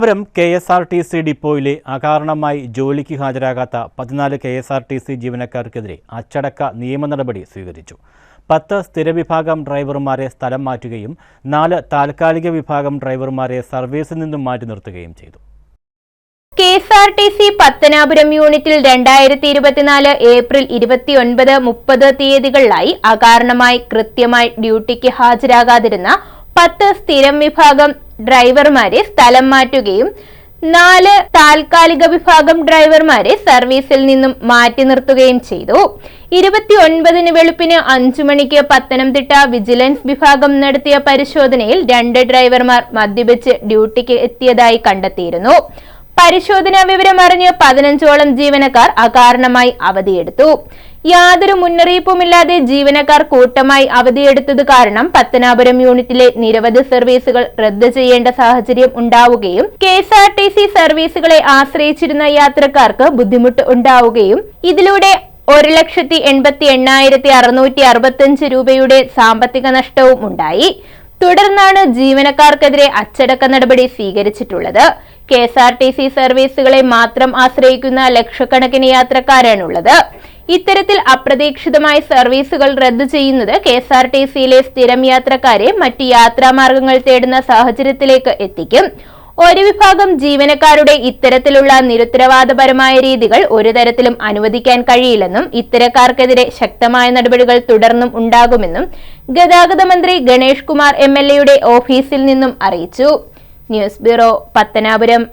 Pathanapuram K S R T C ഡിപ്പോയിലെ അകാരണമായി ജോലിക്ക് ഹാജരാകാത്ത പതിനാല് K S R T C ജീവനക്കാർക്കെതിരെ അച്ചടക്ക നിയമ നടപടി സ്വീകരിച്ചു. പത്ത് സ്ഥിരവിഭാഗം ഡ്രൈവർമാരെ സ്ഥലം മാറ്റുകയും നാല് താൽക്കാലിക വിഭാഗം ഡ്രൈവർമാരെ സർവീസിൽ നിന്നും മാറ്റി നിർത്തുകയും ചെയ്തു. K S R T C Pathanapuram യൂണിറ്റിൽ രണ്ടായിരത്തി ഇരുപത്തിനാല് ഏപ്രിൽ ഇരുപത്തിയൊൻപത് മുപ്പത് തീയതികളിലായി അകാരണമായി കൃത്യമായി ഡ്യൂട്ടിക്ക് ഹാജരാകാതിരുന്ന പത്ത് സ്ഥിരം വിഭാഗം ഡ്രൈവർമാരെ സ്ഥലം മാറ്റുകയും നാല് താൽക്കാലിക വിഭാഗം ഡ്രൈവർമാരെ സർവീസിൽ നിന്നും മാറ്റി നിർത്തുകയും ചെയ്തു. ഇരുപത്തിയൊൻപതിന് വെളുപ്പിന് അഞ്ചു മണിക്ക് പത്തനംതിട്ട വിജിലൻസ് വിഭാഗം നടത്തിയ പരിശോധനയിൽ രണ്ട് ഡ്രൈവർമാർ മദ്യപിച്ച് ഡ്യൂട്ടിക്ക് എത്തിയതായി കണ്ടെത്തിയിരുന്നു. പരിശോധനാ വിവരം അറിഞ്ഞ് പതിനഞ്ചോളം ജീവനക്കാർ അകാരണമായി അവധിയെടുത്തു. യാതൊരു മുന്നറിയിപ്പുമില്ലാതെ ജീവനക്കാർ കൂട്ടമായി അവധിയെടുത്തത് കാരണം പത്തനാപുരം യൂണിറ്റിലെ നിരവധി സർവീസുകൾ റദ്ദു ചെയ്യേണ്ട സാഹചര്യം ഉണ്ടാവുകയും K S R T C സർവീസുകളെ ആശ്രയിച്ചിരുന്ന യാത്രക്കാർക്ക് ബുദ്ധിമുട്ട് ഉണ്ടാവുകയും ഇതിലൂടെ ഒരു ലക്ഷത്തി എൺപത്തി എണ്ണായിരത്തി അറുന്നൂറ്റി അറുപത്തിയഞ്ച് രൂപയുടെ സാമ്പത്തിക നഷ്ടവും ഉണ്ടായി. തുടർന്നാണ് ജീവനക്കാർക്കെതിരെ അച്ചടക്ക നടപടി സ്വീകരിച്ചിട്ടുള്ളത്. K S R T C സർവീസുകളെ മാത്രം ആശ്രയിക്കുന്ന ലക്ഷക്കണക്കിന് യാത്രക്കാരാണുള്ളത്. ഇത്തരത്തിൽ അപ്രതീക്ഷിതമായ സർവീസുകൾ റദ്ദു ചെയ്യുന്നത് കെ എസ് ആർ ടി സിയിലെ സ്ഥിരം യാത്രക്കാരെ മറ്റ് യാത്രാമാർഗങ്ങൾ തേടുന്ന സാഹചര്യത്തിലേക്ക് എത്തിക്കും. ഒരു വിഭാഗം ജീവനക്കാരുടെ ഇത്തരത്തിലുള്ള നിരുത്തരവാദപരമായ രീതികൾ ഒരു തരത്തിലും അനുവദിക്കാൻ കഴിയില്ലെന്നും ഇത്തരക്കാർക്കെതിരെ ശക്തമായ നടപടികൾ തുടർന്നും ഉണ്ടാകുമെന്നും ഗതാഗത മന്ത്രി ഗണേഷ് കുമാർ എം ഓഫീസിൽ നിന്നും അറിയിച്ചു. News bureau Pathanapuram.